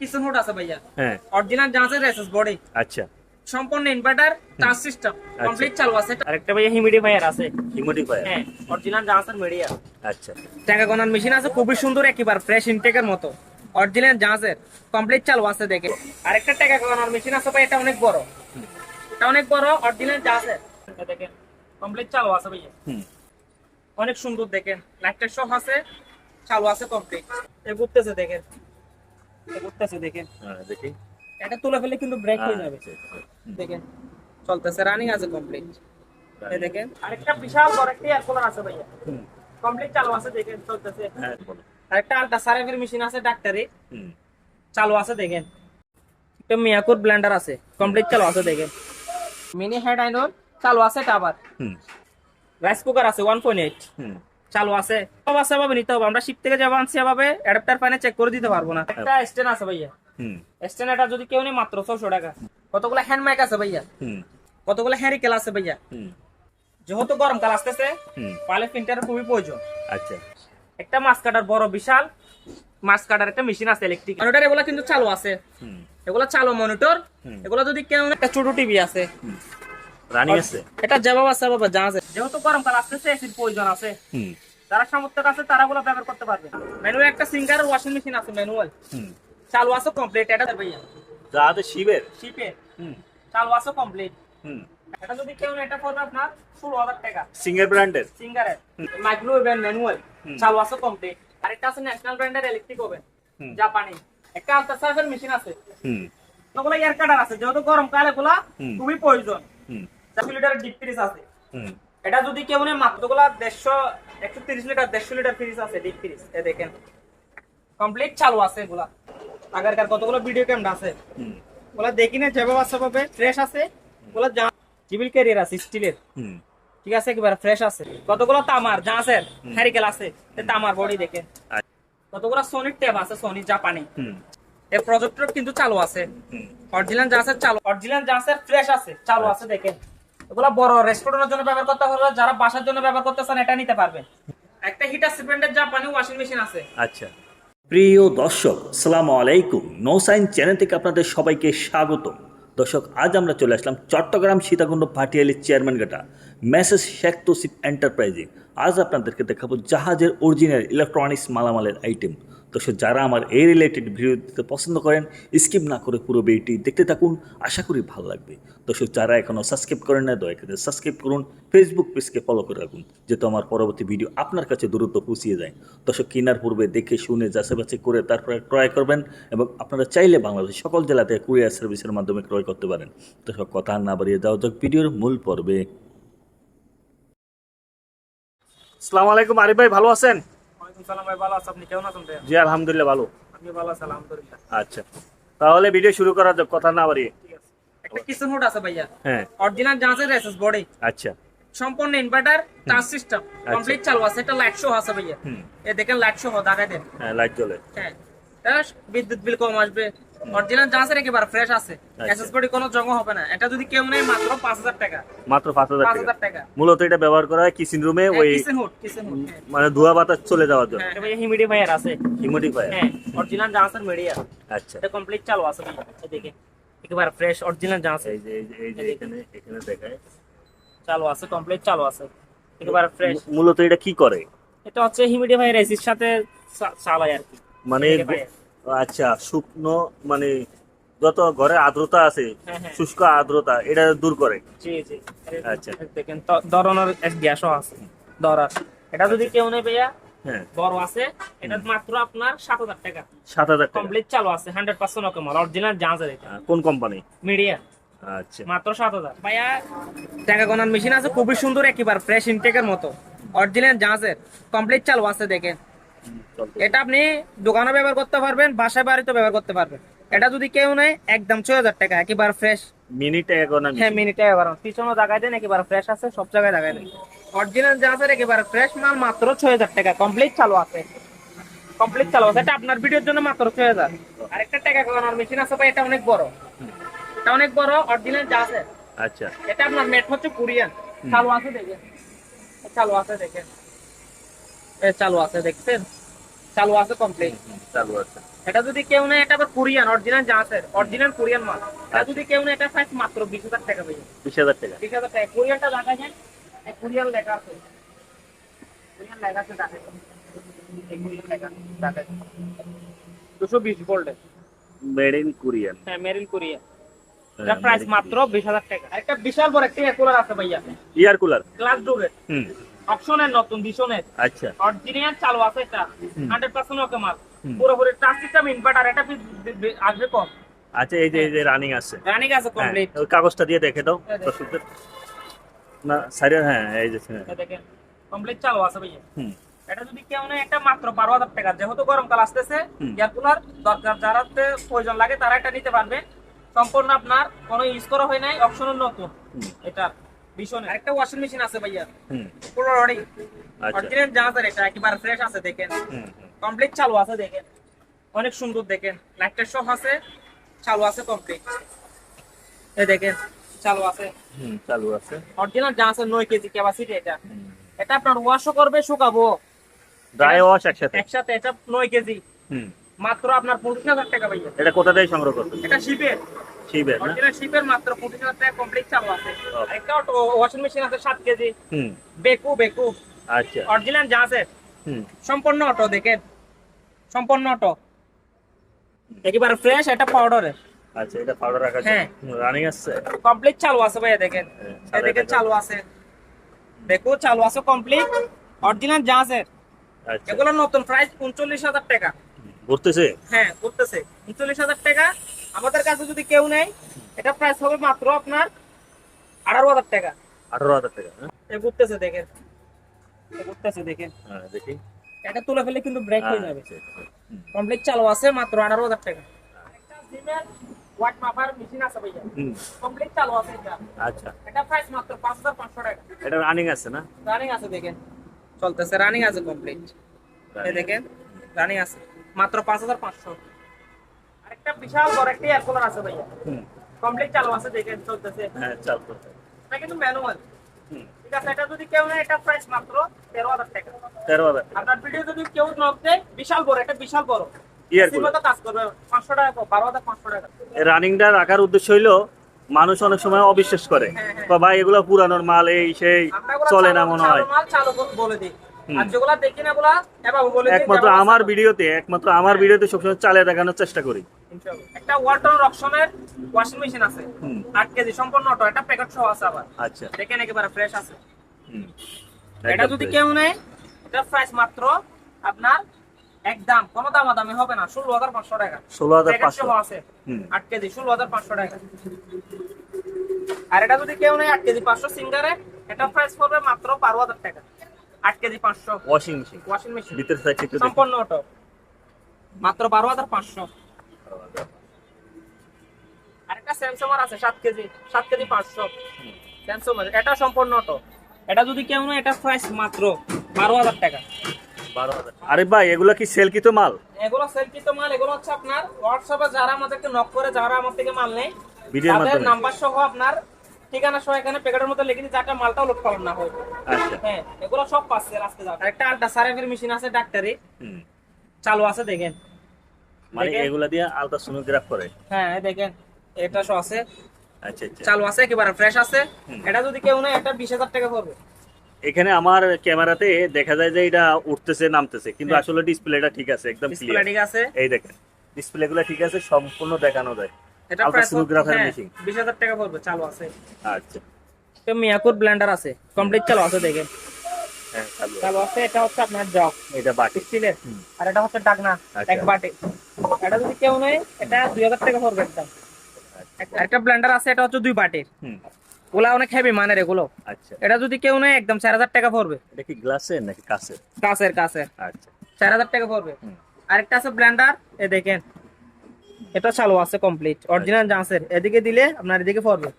Kitchen hood আছে ভাইয়া। হ্যাঁ। অরিজিনাল জাহাজের এসএস বডি আচ্ছা। সম্পূর্ণ ইনভার্টার টাচ সিস্টেম কমপ্লিট চালু আছে। আরেকটা ভাইয়া হিউমিডিফায়ার আছে। হিমোডিফায়ার হ্যাঁ অরিজিনাল জাহাজের মিডিয়া আচ্ছা। টাকা গণার মেশিন আছে খুবই সুন্দর একেবারে ফ্রেশ ইনটেকের মতো। অরিজিনাল জাহাজের কমপ্লিট চালু আছে দেখে। আরেকটা টাকা গণার মেশিন আছে ভাই এটা অনেক বড়। এটা অনেক বড় অরিজিনাল জাহাজের দেখেন কমপ্লিট চালু আছে ভাইয়া। অনেক সুন্দর দেখেন। লাইটটা সহ আছে চালু আছে কমপ্লিট এ ঘুরতেছে দেখেন। এ ঘুরতেছে দেখেন। হ্যাঁ, দেখি। এটা তুলে ফেলে কিন্তু ব্রেক হয়ে যাবে। আচ্ছা, আচ্ছা। দেখেন চলতেছে রানিং আছে কমপ্লিট এই দেখেন। আরেকটা বিশাল বড় একটা এয়ার কুলার আছে ভাইয়া। হুম, কমপ্লিট চালু আছে দেখেন চলতেছে। হ্যাঁ বলো। আরেকটা আলট্রা সার্ভের মেশিন আছে ডাক্তারি। হুম। চালু আছে দেখেন। একটা মিয়াকুর ব্লেন্ডার আছে কমপ্লিট চালু আছে দেখেন। মিনি হেড আইনর চালু আছে এটা আবার। হুম। রাইস কুকার আছে ওয়ান পয়েন্ট এইট হুম। চালু আছে। সব আছে ভাবে নিতে হবে। আমরা শিপ থেকে যাব আনছি ভাবে অ্যাডাপ্টার পাইনে চেক করে দিতে পারব না। একটা স্ট্যান্ড আছে ভাইয়া। স্ট্যান্ড এটা যদি কেউ নেই মাত্র ছশো টাকা। কতগুলো হ্যান্ড মাইক আছে ভাইয়া? কতগুলো হ্যারিকেল আছে ভাইয়া? যেহেতু গরমকাল আসতেছে পালে ফিল্টার খুবই প্রয়োজন। আচ্ছা। একটা মাছ কাটার বড় বিশাল মাছ কাটার একটা মেশিন আছে ইলেকট্রিক মনিটর এগুলো কিন্তু চালু আছে। এগুলো চালু মনিটর। এগুলো যদি কেউ একটা ছোট টিভি আছে। রানিং আছে। এটা জবাব আছে বাবা যা আছে। যেহেতু গরমকাল আসতেছে এসির প্রয়োজন আছে। যারা সামর্থ্য আছে তারা গুলো ব্যবহার করতে পারবে। ম্যানুয়াল একটা সিঙ্গার ওয়াশিং মেশিন আছে ম্যানুয়াল চালু আছে কমপ্লিট এটা ভাইয়া যাতে শিবের? শিপে হুম। চালু আছে কমপ্লিট হুম। এটা যদি কেউ এটা পড়বে আপনার ষোলো হাজার টাকা। সিঙ্গার ব্র্যান্ডের সিঙ্গারের মাইক্রো ওভেন ম্যানুয়াল। চালু আছে কমপ্লিট আরেকটা আছে ন্যাশনাল ব্র্যান্ডের ইলেকট্রিক ওভেন। জাপানি। একটা আলট্রা সার্ভের মেশিন আছে। হুম। ওগুলো এয়ার কাটার আছে যেহেতু গরমকালে গুলা। খুবই প্রয়োজন। লিটারের ডিপ ফ্রিজ আছে। হুম। এটা যদি কেউ নেয় মাত্রগুলা দেড়শো একশো তিরিশ লিটার দেড়শো লিটার ফ্রিজ আছে ডিপ ফ্রিজ এ দেখেন। কমপ্লিট চালু আছে এগুলা। আগেরকার কতগুলো ভিডিও ক্যামেরা আছে? ওগুলা দেখি না যেভাবে আছে ভাবে ফ্রেশ আছে। ওগুলা যা জিবিল ক্যারিয়ার আছে স্টিলের ঠিক আছে একেবারে ফ্রেশ আছে। কতগুলো তামার জাহাজের হ্যারিকেল আছে তামার বডি দেখে আচ্ছা। কতগুলো সোনির ট্যাব আছে সোনি জাপানি হুম। এর প্রজেক্টর কিন্তু চালু আছে। অরিজিনাল জাহাজের চালু অরিজিনাল জাহাজের ফ্রেশ আছে চালু আছে দেখেন। এগুলা বড় রেস্টুরেন্টের জন্য ব্যবহার করতে পারবে যারা বাসার জন্য ব্যবহার করতে চান এটা নিতে পারবেন। একটা হিটার সিপেন্ডের জাপানি ওয়াশিং মেশিন আছে। আচ্ছা। প্রিয় দর্শক সালাম আলাইকুম। নো সাইন চ্যানেল থেকে আপনাদের সবাইকে স্বাগত দর্শক, আজ আমরা চলে আসলাম চট্টগ্রাম সীতাকুণ্ড ভাটিয়ালির চেয়ারম্যান গাটা মেসেজ শেখ তসিফ এন্টারপ্রাইজে। আজ আপনাদেরকে দেখাবো জাহাজের অরিজিনাল ইলেকট্রনিক্স মালামালের আইটেম দর্শক যারা আমার এই রিলেটেড ভিডিও দিতে পছন্দ করেন স্কিপ না করে পুরো ভিডিওটি দেখতে থাকুন, আশা করি ভালো লাগবে। দর্শক, যারা এখনও সাবস্ক্রাইব করেন না দয়া করে সাবস্ক্রাইব করুন ফেসবুক পেজকে ফলো করে রাখুন যাতে আমার পরবর্তী ভিডিও আপনার কাছে দ্রুত পৌঁছিয়ে যায়। দর্শক, কেনার পূর্বে দেখে, শুনে, যাচাই করে তারপরে ক্রয় করবেন এবং আপনারা চাইলে বাংলাদেশের সকল জেলাতে কুরিয়ার সার্ভিসের মাধ্যমে ক্রয় করতে পারেন। দর্শক, কথা না বাড়িয়ে যাওয়া যাক ভিডিওর মূল পর্বে। আসসালামু আলাইকুম, আরিফ ভাই, ভালো আছেন? ওয়ালাইকুম সালাম ভাই ভালো আছে। আপনি কেমন আছেন ভাই জি আলহামদুলিল্লাহ ভালো। আপনি ভালো আছেন আলহামদুলিল্লাহ। আচ্ছা। তাহলে ভিডিও শুরু করা যাক কথা না বাড়িয়ে। একটা কিচেন হুড আছে ভাইয়া। হ্যাঁ। অরিজিনাল জাহাজের এসএস বডি আচ্ছা। সম্পূর্ণ ইনভার্টার টাচ সিস্টেম কমপ্লিট চালু আছে। এটা লাইট শো আছে ভাইয়া। এ দেখেন লাইট শো দেখাই দেন। হ্যাঁ লাইট জ্বলে। হ্যাঁ। বিদ্যুৎ বিল কম আসবে। অরিজিনাল জাহাজের একেবারে ফ্রেশ আছে। আচ্ছা। কোনো জং হবে না। এটা যদি কেউ নেয় মাত্র পাঁচ হাজার টাকা। মাত্র পাঁচ হাজার টাকা। মূলত এটা ব্যবহার করা হয় কিচেন রুমে ওই কিচেন হুড কিচেন হুড মানে ধোয়া বাতাস চলে যাওয়ার জন্য। হ্যাঁ ভাইয়া হিউমিডিফায়ার আছে। হিমোডিফায়ার হ্যাঁ অরিজিনাল জাহাজের মিডিয়া আচ্ছা। এটা কমপ্লিট চালু আছে ভাইয়া এদিকে। একেবারে ফ্রেশ অরিজিনাল এই যে এই যে এই যে এখানে এখানে দেখায়। চালু আছে কমপ্লিট চালু আছে। একেবারে ফ্রেশ মূলত এটা কি করে? এটা হচ্ছে হিউমিডিফায়ার এসির সাথে চালায় আর কি। মানে। আচ্ছা শুকনো মানে যত ঘরে আর্দ্রতা আছে হ্যাঁ, হ্যাঁ। শুষ্ক আর্দ্রতা এটা দূর করে। জি জি। আচ্ছা। দেখেন গ্যাসও আছে ধরার এটা যদি কেউ নেই ভাইয়া হ্যাঁ। বড় আছে এটা মাত্র আপনার সাত হাজার টাকা। সাত হাজার কমপ্লিট চালু আছে হান্ড্রেড পার্সেন্ট ওকে মাল অরিজিনাল জাহাজের এটা। কোন কোম্পানি মিডিয়া আচ্ছা। মাত্র সাত হাজার। ভাইয়া টাকা গণার মেশিন আছে খুবই সুন্দর একেবারে ফ্রেশ ইনটেকের মতো। অরিজিনাল জাহাজের কমপ্লিট চালু আছে দেখেন। এটা আপনি দোকানে ব্যবহার করতে পারবেন বাসায় বাড়িতে ব্যবহার করতে পারবেন। এটা যদি কেউ নেয় একদম ছয় হাজার টাকা একেবারে ফ্রেশ মিনিট আমি হ্যাঁ মিনিটে এগারো পিছনে জায়গায় দেন একেবারে ফ্রেশ আছে সব জায়গায় জায়গায় দেন। অরিজিনাল জাহাজের একেবারে ফ্রেশ মাল মাত্র ছয় হাজার টাকা। কমপ্লিট চালু আছে। কমপ্লিট চালু আছে। এটা আপনার ভিডিওর জন্য মাত্র ছয় হাজার। আরেকটা টাকা গণার মেশিন আছে ভাই এটা অনেক বড়। এটা অনেক বড় অরিজিনাল জাহাজের আচ্ছা। এটা আপনার মেট হচ্ছে কোরিয়ান চালু আছে দেখেন। চালু আছে দেখেন। চালু আছে দেখছেন? চালু আছে কমপ্লিট চালু আছে। এটা যদি কেউ নেয় এটা আবার কোরিয়ান অরিজিনাল জাহাজের অরিজিনাল কোরিয়ান মাল। এটা যদি কেউ নেয় এটা প্রাইস মাত্র বিশ হাজার টাকা ভাইয়া বিশ হাজার টাকা। বিশ হাজার টাকা। কোরিয়ানটা দেখা যায় কোরিয়ান লেখা আছে। কোরিয়ান লেখা আছে দেখা কোরিয়ান লেখা দেখা দুশো বিশ গোল্ডের মেড ইন কোরিয়ান হ্যাঁ মেরিল কোরিয়া এটা প্রাইস মাত্র বিশ হাজার টাকা। একটা বিশাল বড় একটা এয়ার কুলার আছে ভাইয়া। ইয়ার কুলার গ্লাস হুম। অপশনের নতুন দিশনের আচ্ছা। অরিজিনাল চালু আছে এটা হুম। হান্ড্রেড পার্সেন্ট ওকে মাল। পুরোপুরি টাচ সিস্টেম ইনভার্টার এটা আসবে কম। আচ্ছা এই যে এই যে রানিং আছে। রানিং আছে হ্যাঁ, কমপ্লিট ওই কাগজটা দিয়ে দেখে দাও হ্যাঁ, দর্শকদের না সাইডে হ্যাঁ এই যে হ্যাঁ। দেখেন কমপ্লিট চালু আছে ভাইয়া। হুম। এটা যদি কেউ নেয় একটা মাত্র বারো হাজার টাকা। যেহেতু গরমকাল আসতেছে এয়ার কুলার দরকার যারা প্রয়োজন লাগে তারা এটা নিতে পারবে। সম্পূর্ণ আপনার কোনো ইউজ করা হয় নাই অপশনের নতুন। এটা। ভীষণ একটা ওয়াশিং মেশিন আছে ভাইয়া। পুরো আচ্ছা। অরিজিনাল জাহাজের এটা একেবারে ফ্রেশ আছে দেখেন। কমপ্লিট চালু আছে দেখেন। অনেক সুন্দর দেখেন। লাইটের সহ আছে চালু আছে কমপ্লিট এই দেখেন চালু আছে। হুম চালু আছে। অরিজিনাল জাহাজ কেজি ক্যাপাসিটি এটা। এটা আপনার ওয়াশও করবে শুকাবো। ড্রাই ওয়াশ একসাথে? একসাথে এটা কেজি। হুম। মাত্র আপনার পঁচিশ হাজার টাকা ভাইয়া। এটা কোথা থেকে সংগ্রহ করবে এটা শিপের শিবের না? অরিজিনাল শিপের মাত্র পঁচিশ হাজার টাকা কমপ্লিট চালু আছে. একটা ওয়াশিং মেশিন আছে সাত কেজি। হুম। বেকু বেকু। আচ্ছা। অরিজিনাল জাহাজের হুম। সম্পূর্ণ অটো দেখেন। সম্পূর্ণ অটো একেবারে ফ্রেশ এটা পাউডারের আচ্ছা এটা পাউডার রাখা হ্যাঁ। রানিং আছে কমপ্লিট চালু আছে ভাইয়া দেখেন। হ্যাঁ, এই দেখেন চালু আছে। দেখো চালু আছে কমপ্লিট অরিজিনাল জাহাজের আচ্ছা। এগুলো নতুন প্রাইস উনচল্লিশ হাজার টাকা। ঘুরতেছে? হ্যাঁ উনচল্লিশ হাজার টাকা। আমাদের কাছে যদি কেউ নেই এটা প্রাইস হবে মাত্র আপনার আঠারো হাজার টাকা। আঠারো হাজার টাকা এ ঘুরতেছে দেখেন। দেখেন। তুলে ফেলে কিন্তু আছে মাত্র পাঁচ হাজার পাঁচশো মাপার মেশিন আছে চালু আছে এটা। আচ্ছা। এটা মাত্র 5500 টাকা। এটা রানিং আছে না? রানিং আছে চলতেছে রানিং আছে রানিং আছে। মাত্র 5500 একটা বিশাল বড় একটা আছে ভাইয়া। কমপ্লিট চালু আছে দেখেন চলতেছে। হ্যাঁ চালু কিন্তু ম্যানুয়াল ঠিক আছে এটা যদি কেউ এটা প্রাইস মাত্র 13000 টাকা। 13000 আপনার ভিডিও যদি কেউ বিশাল বড় একটা বিশাল বড়। রাখার উদ্দেশ্য মানুষ অনেক সময় অবিশ্বাস করে। হ্যাঁ, হ্যাঁ। ভাই এগুলো পুরানোর মাল এই সেই চলে না মনে হয়। বলে দিই। একমাত্র আমার ভিডিওতে একমাত্র আমার ভিডিওতে সবসময় চালিয়ে দেখানোর চেষ্টা করি। একটা ওয়ালটন রকশনের ওয়াশিং মেশিন আছে। কেজি সম্পূর্ণ অটো এটা প্যাকেট সহ আছে আবার। আচ্ছা। দেখেন একেবারে ফ্রেশ আছে। এটা যদি কেউ নেয় এটা প্রাইস মাত্র আপনার একদম কোনো দামাদামি হবে না। ষোলো হাজার পাঁচশো টাকা। ষোলো হাজার প্যাকেট পাঁচশো। সহ আছে। হুম। আট কেজি ষোলো হাজার পাঁচশো টাকা। আর এটা যদি কেউ নেয় আট কেজি পাঁচশো সিঙ্গারে এটা প্রাইস পড়বে মাত্র বারো হাজার টাকা। আট কেজি পাঁচশো। ওয়াশিং মেশিন ওয়াশিং মেশিন ভিতরে সাইড একটু সম্পূর্ণ অটো মাত্র বারো হাজার পাঁচশো। আরেকটা আছে সাত কেজি সাত কেজি পাঁচশো। স্যামসাং এটা সম্পূর্ণ অটো এটা যদি কেউ নেয় এটা প্রাইস মাত্র বারো হাজার টাকা। আরে ভাই এগুলো কি সেলকিত মাল? এগুলো সেলফিত মাল এগুলো হচ্ছে আপনার হোয়াটসঅ্যাপে যারা আমাদেরকে নক করে যারা আমার থেকে মাল নেয় ভিডিওর মাধ্যমে। নাম্বার সহ আপনার ঠিকানা সহ এখানে প্যাকেটের মধ্যে লিখে যাতে মালটাও লোড না হয়। আচ্ছা। হ্যাঁ এগুলো সব পাচ্ছে আজকে একটা আলট্রা সারেফের মেশিন আছে ডাক্তারি। চালু আছে দেখেন। মানে এগুলা দিয়ে আলট্রাসোনোগ্রাফ করে? হ্যাঁ দেখেন এটা সহ আছে। আচ্ছা আচ্ছা। চালু আছে একেবারে ফ্রেশ আছে। এটা যদি কেউ নেয় এটা বিশ হাজার টাকা পড়বে। এখানে আমার ক্যামেরাতে দেখা যায় যে এটা উঠতেছে নামতেছে কিন্তু হ্যাঁ। আসলে ডিসপ্লেটা ঠিক আছে একদম ডিসপ্লে ক্লিয়ার ঠিক আছে। এই দেখেন ডিসপ্লে গুলো ঠিক আছে সম্পূর্ণ দেখানো যায়। এটা প্রাইস আলট্রাসোনোগ্রাফের মেশিন বিশ হাজার টাকা পড়বে চালু আছে। আচ্ছা। তো মিয়াকুর ব্লেন্ডার আছে কমপ্লিট চালু আছে দেখেন হ্যাঁ চালু আছে। এটা হচ্ছে আপনার জগ। এটা স্টিলের। আর এটা হচ্ছে ডাকনা আচ্ছা। এক বাটি। এটা যদি কেউ নেয় এটা দুই হাজার টাকা পড়বে একদম। একটা ব্লেন্ডার আছে এটা হচ্ছে দুই বাটির। হুম। ওগুলা অনেক হেভি মানের এগুলো। আচ্ছা। এটা যদি কেউ নেয় একদম চার হাজার টাকা পড়বে। এটা কি গ্লাসের নাকি কাঁচের? কাছের কাছের আচ্ছা। চার হাজার টাকা পড়বে। আরেকটা আছে ব্লেন্ডার এ দেখেন। এটা চালু আছে কমপ্লিট অরিজিনাল জান্সের এদিকে দিলে আপনার এদিকে পড়বে।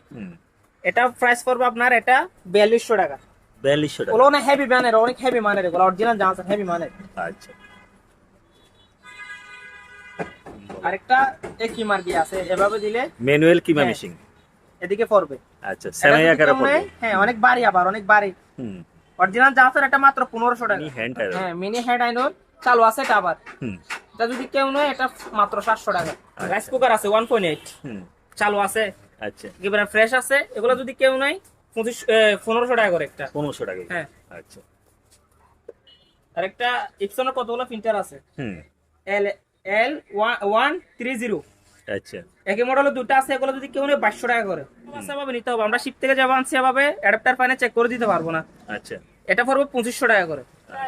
এটা প্রাইস পড়বে আপনার এটা বিয়াল্লিশশো টাকা। বিয়াল্লিশশো টাকা। অনেক হেভি মানের অনেক হেভি মানের এগুলো। অরিজিনাল জান্সের হেভি মানের। আচ্ছা। আরেকটা একই মার্কি আছে। এভাবে দিলে ম্যানুয়াল কিমা। মেশিন এদিকে পড়বে। আচ্ছা সেমাই আকারে পড়বে। হ্যাঁ অনেক বাড়ি আবার অনেক বাড়ি। হুম। অরিজিনাল জান্সের এটা মাত্র পনেরোশো টাকা। নি হ্যান্ড হ্যাঁ মিনি হেড আইনর চালু আছে এটা আবার। হুম। এটা যদি কেউ নয় এটা মাত্র সাতশো টাকা। আচ্ছা। রাইস কুকার আছে ওয়ান পয়েন্ট এইট চালু আছে। আচ্ছা। একেবারে ফ্রেশ আছে। এগুলো যদি কেউ নাই পঁচিশ পনেরোশো টাকা করে একটা। পনেরোশো টাকা হ্যাঁ। আচ্ছা। আর একটা ইপসনের কতগুলো প্রিন্টার আছে? হুম। L L one three zero আচ্ছা। একই মডেলের দুটো আছে এগুলো যদি কেউ নেই বাইশশো টাকা করে। সেভাবে নিতে হবে। আমরা শিপ থেকে যাব আনছি এভাবে অ্যাডাপ্টার ফাইনে চেক করে দিতে পারব না। আচ্ছা। এটা পড়বে পঁচিশশো টাকা করে।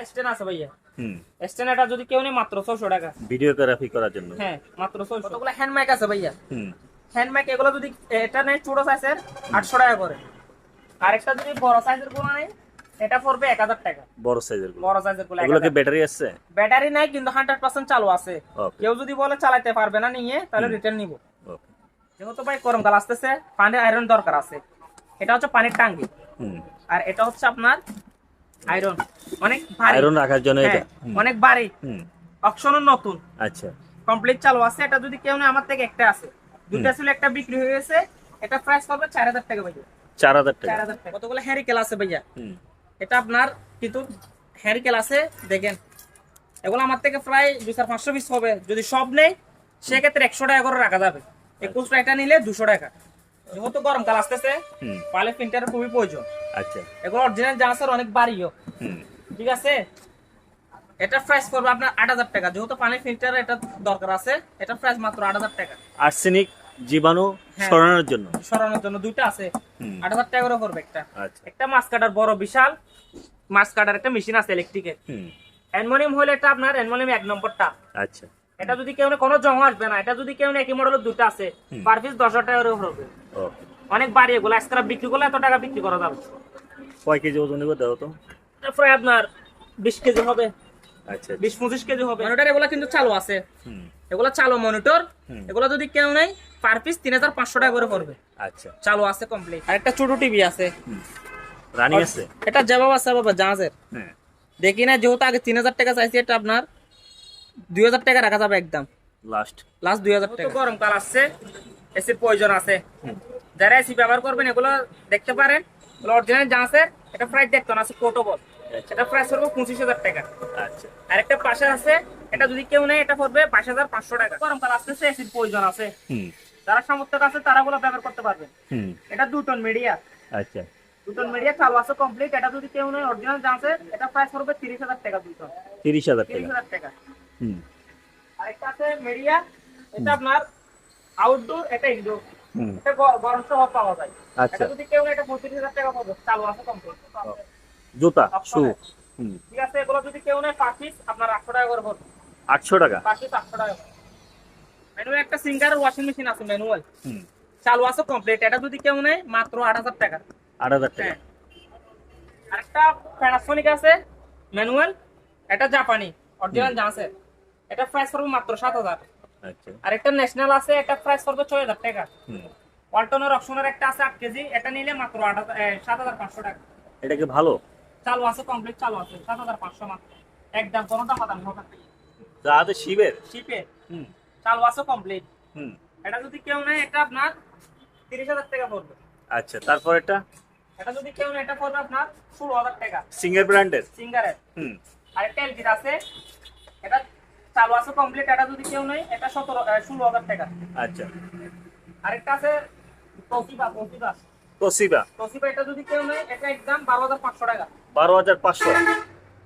স্ট্যান্ড আছে ভাইয়া। হুম। স্ট্যান্ড এটা যদি কেউ নেই মাত্র ছশো টাকা। ভিডিওগ্রাফি করার জন্য। হ্যাঁ মাত্র ছশো কতগুলো হ্যান্ড মাইক আছে ভাইয়া? হুম। হ্যান্ড মাইক এগুলো যদি এটা নেই ছোট সাইজের আটশো টাকা করে। আরেকটা যদি বড় সাইজেরগুলো নেই এটা পড়বে এক হাজার টাকা। বড় সাইজেরগুলো। বড় সাইজেরগুলো ব্যাটারি আছে? ব্যাটারি নাই কিন্তু হান্ড্রেড পার্সেন্ট চালু আছে। কেউ যদি বলে চালাতে পারবে না নিয়ে তাহলে রিটার্ন নিবো। যেহেতু ভাই গরমকাল আসতেছে পানির আয়রন দরকার আছে। এটা হচ্ছে পানির টাঙ্কি আর এটা হচ্ছে আপনার আয়রন অনেক ভারী। আয়রন রাখার জন্য এটা। হ্যাঁ, অনেক ভারী। হুম। অপশনও নতুন। আচ্ছা। কমপ্লিট চালু আছে। এটা যদি কেউ না আমার থেকে একটা আছে। দুটা ছিল একটা বিক্রি হয়ে গেছে। এটা প্রাইস চার হাজার টাকা ভাইয়া। চার হাজার চার টাকা হাজার টাকা। কতগুলো হ্যারিকেল আছে ভাইয়া? হুম। এটা আপনার কিন্তু হ্যারিকেল আছে দেখেন। এগুলো আমার থেকে প্রায় দুই চার পাঁচশো পিস হবে। যদি সব নেই সেক্ষেত্রে একশো টাকা করে রাখা যাবে। একুশ টাকা নিলে দুশো টাকা। যেহেতু গরমকাল আসতেছে হুম। পালে প্রিন্টারের খুবই প্রয়োজন। আচ্ছা। এগুলো অরিজিনাল জাহাজের অনেক বাড়িও। ঠিক আছে? এটা প্রাইস পড়বে আপনার আট হাজার টাকা। যেহেতু পানি ফিল্টার এটা দরকার আছে এটা প্রাইস মাত্র আট হাজার টাকা। আর্সেনিক জীবাণু হ্যাঁ। সরানোর জন্য। সরানোর জন্য দুইটা আছে। আট হাজার টাকা করে পড়বে একটা। আচ্ছা। একটা মাছ কাটার বড় বিশাল মাছ কাটার একটা মেশিন আছে ইলেকট্রিকের হুম। অ্যালমোনিয়াম হলে এটা আপনার অ্যালমোনিয়াম এক নম্বরটা। আচ্ছা। এটা যদি কেউ কোনো জমা আসবে না। এটা যদি কেউ একই মডেলের দুটো আছে। পার পিস দশ হাজার টাকা করে পড়বে। ওকে অনেক বাড়ি এগুলো স্ক্রাপ বিক্রি করলে এত টাকা বিক্রি করা যাবে? কয় কেজি ওজন দেবো দাও তো? প্রায় আপনার বিশ কেজি হবে আচ্ছা বিশ পঁচিশ কেজি হবে। মনিটর এগুলো কিন্তু চালু আছে। হুম। এগুলো চালু মনিটর। এগুলো যদি কেউ নেই পার পিস তিন হাজার পাঁচশো টাকা করে পড়বে। আচ্ছা। চালু আছে কমপ্লিট আর একটা ছোট টিভি আছে। হুম। রানি আছে? এটা জবাব আছে বাবা জাহাজের। হ্যাঁ। দেখি না যেহেতু আগে তিন হাজার টাকা চাইছি এটা আপনার দুই হাজার টাকা রাখা যাবে একদম। লাস্ট লাস্ট দুই হাজার টাকা। গরমকাল আসছে এসির প্রয়োজন আছে। হুম। যারা এসি ব্যবহার করবেন এগুলো দেখতে পারেন। অরিজিনাল জাহাজের এটা প্রাইস দেখতো না আছে পোর্টেবল এটা প্রাইস পড়বে পঁচিশ হাজার টাকা। আচ্ছা। আর একটা পাশে আছে এটা যদি কেউ নেই এটা পড়বে বাইশ হাজার পাঁচশো টাকা। গরমকাল আসতেছে এসির প্রয়োজন আছে। যারা সামর্থ্য আছে তারা গুলো ব্যবহার করতে পারবে। এটা দুটন মিডিয়া আচ্ছা। দুটন মিডিয়া চালু আছে কমপ্লিট এটা যদি কেউ নেই অরিজিনাল জাহাজের এটা প্রাইস পড়বে তিরিশ হাজার টাকা দুটন তিরিশ হাজার তিরিশ হাজার টাকা। হুম। আরেকটা আছে মিডিয়া এটা আপনার আউটডোর এটা ইনডোর গরম সহ জুতা শু ওয়াশিং মেশিন আছে ম্যানুয়াল চালু আছে কমপ্লিট এটা যদি কেউ নেয় মাত্র 8000 হাজার টাকা। আরেকটা প্যানাসোনিক ম্যানুয়াল এটা জাপানি অরিজিনাল জাসের এটা প্রাইস পড়বে মাত্র 7000 আর একটা ন্যাশনাল আছে এটা প্রাইস পড়বে ছয় হাজার টাকা। ওয়ালটনের অপশনের একটা আছে আট কেজি এটা নিলে মাত্র আট সাত হাজার পাঁচশো টাকা। এটা কি ভালো? চালু আছে কমপ্লিট চালু আছে সাত হাজার পাঁচশো মাত্র। একদম কোনো দাম দাম হবে যা শিবের? শিবের। হুম। চালু আছে কমপ্লিট হুম। এটা যদি কেউ নেয় এটা আপনার তিরিশ হাজার টাকা পড়বে। আচ্ছা তারপর এটা? এটা যদি কেউ নেয় এটা পড়বে আপনার ষোলো হাজার টাকা। সিঙ্গার ব্র্যান্ডের সিঙ্গারের হুম। আর একটা এলজির আছে। এটা চালু আছে কমপ্লিট এটা যদি কেউ নেয় এটা সতেরো ষোলো হাজার টাকা। আচ্ছা। আরেকটা আছে তোসিবা তোসিবা তোসিবা? তোসিবা এটা যদি কেউ নেয় এটা একদম বারো হাজার পাঁচশো টাকা। বারো হাজার পাঁচশো।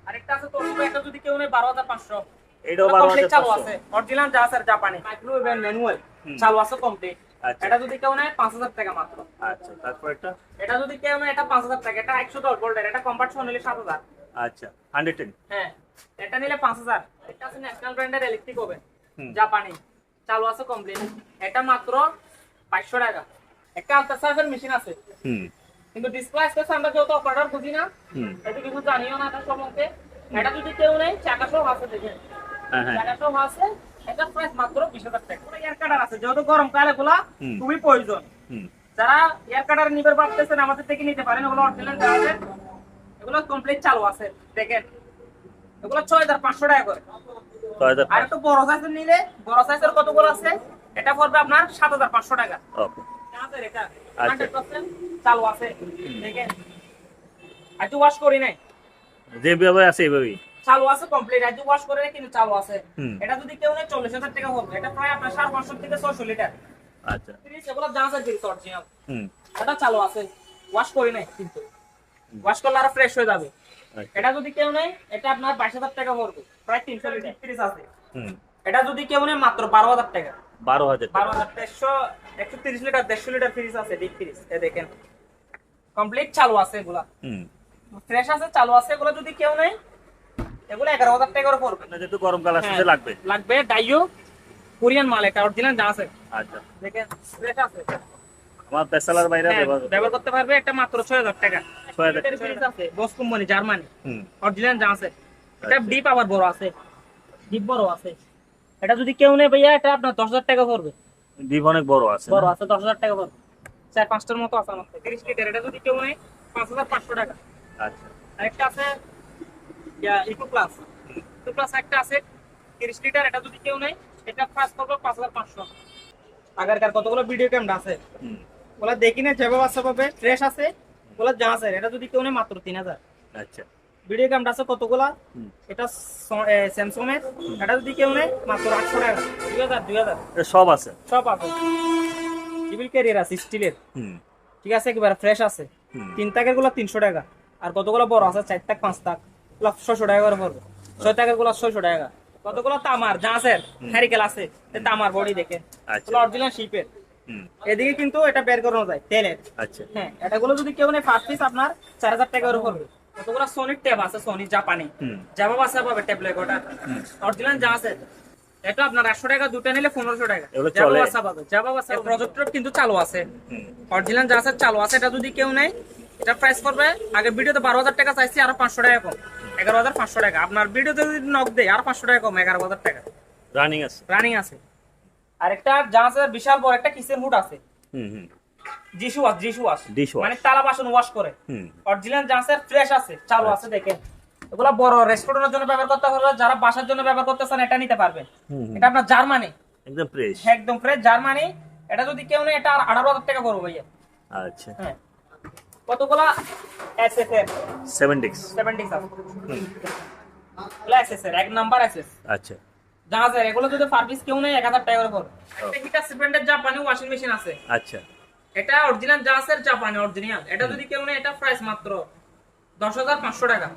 আরেকটা আছে তোসিবা এটা যদি কেউ নেয় বারো হাজার পাঁচশো। এটাও বারো হাজার চালু আছে। অরিজিনাল জাপানি মাইক্রোওয়েভ ম্যানুয়াল। চালু আছে কমপ্লিট আচ্ছা। এটা যদি কেউ নেয় পাঁচ হাজার টাকা মাত্র। আচ্ছা তারপর এটা এটা যদি কেউ নেয় এটা পাঁচ হাজার টাকা। এটা একশো দশ ভোল্টের এটা কম্পার্ট নিলে সাত হাজার। আচ্ছা হান্ড্রেড টেন হ্যাঁ। এটা নিলে পাঁচ হাজার। এটা আছে ন্যাশনাল ব্র্যান্ডের ইলেকট্রিক ওভেন। জাপানি। চালু আছে কমপ্লিট এটা মাত্র বাইশশো টাকা। একটা আলট্রাসাউন্ডের মেশিন আছে। কিন্তু ডিসপ্লে আসতেছে আমরা যেহেতু অপারেটর বুঝি না এটা কিছু জানিও না এটা সম্বন্ধে। এটা যদি কেউ নেই চাকা সহ আছে দেখেন হ্যাঁ হ্যাঁ। চাকা সহ আছে এটা প্রাইস মাত্র বিশ হাজার টাকা। এয়ার কাটার আছে যেহেতু গরমকাল হুম। খুবই প্রয়োজন। যারা এয়ার কাটার নিবার ভাবতেছেন আমাদের থেকে নিতে পারেন। অরিজিনাল জাহাজের এগুলো কমপ্লিট চালু আছে দেখেন। এগুলো ছয় হাজার পাঁচশো টাকা করে। আর একটু বড় সাইজের নিলে বড় সাইজের কতগুলো আছে? এটা পড়বে আপনার সাত হাজার পাঁচশো টাকা। আচ্ছা। 100% চালু আছে একটু ওয়াশ করি নাই? যেভাবে আছে এইভাবেই চালু আছে কমপ্লিট আজ ওয়াশ করে কিন্তু চালু আছে। এটা যদি কেউ নেই চল্লিশ হাজার টাকা হবে এটা প্রায় আপনার সাড়ে পাঁচশো থেকে ছয়শো লিটার আচ্ছা। এগুলো জানা আছে অরিজিনাল এটা চালু আছে। ওয়াশ করি নাই কিন্তু। ওয়াশ করলে আরও ফ্রেশ হয়ে যাবে। এটা যদি কেউ নেই এটা আপনার বাইশ হাজার টাকা পড়বে। প্রায় তিনশো লিটার। তিরিশ আছে। এটা যদি কেউ নেই মাত্র বারো হাজার টাকা। বারো হাজার বারো হাজার দেড়শো একশো তিরিশ লিটার দেড়শো লিটার ফ্রিজ আছে ডিপ ফ্রিজ এ দেখেন কমপ্লিট চালু আছে এগুলা। ফ্রেশ আছে চালু আছে এগুলো যদি কেউ নেই এগুলো এগারো হাজার টাকা করে পড়বে। আপনার যেহেতু গরমকাল আসছে হ্যাঁ, লাগবে। লাগবে। ডাইও কোরিয়ান মাল এটা অরিজিনাল যা আছে। আচ্ছা। দেখেন ফ্রেশ আছে। আমার পেশালার বাইরে হ্যাঁ, ব্যবহার করতে ব্যবহার করতে পারবে একটা মাত্র ছয় হাজার টাকা। 6,000 এটার ফ্রিজ আছে বস কোম্পানি জার্মানি অরিজিনাল যা আছে এটা আচ্ছা। ডিপ আবার বড় আছে। ডিপ বড় আছে। এটা যদি কেউ নেই ভাইয়া এটা আপনার দশ হাজার টাকা পড়বে। ডিপ অনেক বড় আছে বড় আছে দশ হাজার টাকা পড়বে। চার পাঁচটার মতো আছে আমার তিরিশ লিটার এটা যদি কেউ নেই পাঁচ হাজার পাঁচশো টাকা। আচ্ছা। আরেকটা আছে ইকো প্লাস ইকো প্লাস একটা আছে তিরিশ লিটার এটা যদি কেউ নেই এটা পড়বে পাঁচ হাজার পাঁচশো। আগেরকার কতগুলো ভিডিও ক্যামেরা আছে? ওগুলা দেখি না যেভাবে আছে ফ্রেশ আছে ওগুলা যা আছে এটা যদি কেউ নেই মাত্র তিন হাজার। আচ্ছা। ভিডিও ক্যামেরা আছে কতগুলা? এটা স্যামসং এর এটা যদি কেউ নেই মাত্র আটশো টাকা। দুই হাজার দুই হাজার। সব আছে? সব আছে। টিবিল ক্যারিয়ার আছে স্টিলের ঠিক আছে একেবারে ফ্রেশ আছে। তিন টাকারগুলো তিনশো টাকা। আর কতগুলো বড় আছে? চার টাকা পাঁচ টাকা গুলো ছয়শো টাকা করে পড়বে। ছয় টাকারগুলো ছয়শো টাকা। কতগুলো তামার? জাহাজের হ্যারিকেল আছে। তামার বডি দেখে। আচ্ছা। অরিজিনাল শিপের হুম এদিকে কিন্তু এটা বের করানো যায় তেলের। আচ্ছা। হ্যাঁ এটা গুলো যদি কেউ নেই ফার্স্ট পিস আপনার চার হাজার টাকা করে পড়বে। কতগুলো সনির ট্যাব আছে সনি জাপানি হুম। জামা বাসা পাবে ট্যাবলেট ওটা অরিজিনাল যা আছে এটা আপনার একশো টাকা দুটো নিলে পনেরোশো টাকা। চলে? বাসা পাবে জামা বাসা প্রজেক্টর কিন্তু চালু আছে। হুম। অরিজিনাল যা আছে চালু আছে। এটা যদি কেউ নেই এটা প্রাইস পড়বে আগে ভিডিওতে বারো হাজার টাকা চাইছি আরও পাঁচশো টাকা কম। এগারো হাজার পাঁচশো টাকা। আপনার ভিডিওতে যদি নক দেয় আরও পাঁচশো টাকা কম এগারো হাজার টাকা। রানিং আছে। রানিং আছে। আরেকটা আছে বিশাল বড় একটা কিচেন হুড আছে? হুম হুম। জিসু ওয়াশ জিসু ওয়াশ মানে তালা বাসন ওয়াশ করে। অরিজিনাল আছে ফ্রেশ আছে চালু আছে দেখেন। এগুলা বড় রেস্টুরেন্টের জন্য ব্যবহার করতে পারবে যারা বাসার জন্য ব্যবহার করতেছেন এটা নিতে পারবেন। এটা আপনার জার্মানি। একদম ফ্রেশ একদম ফ্রেশ জার্মানি। এটা যদি কেউ নেই এটা আর আঠারো হাজার টাকা পড়বে ভাইয়া। আচ্ছা। হ্যাঁ। কতগুলা এস এস এর সেভেন ডিক্স সেভেন্টি আছে। এগুলা এস এস এক নাম্বার এস আচ্ছা। জাহাজের এগুলো যদি সার্ভিস কেউ নেই এক হাজার টাকার করে পড়বে একটা হিটার সিপেন্ডের জাপানি ওয়াশিং মেশিন আছে। আচ্ছা। এটা অরিজিনাল জাহাজের জাপানি অরিজিনাল এটা যদি কেউ নেই এটা প্রাইস মাত্র দশ হাজার পাঁচশো টাকা।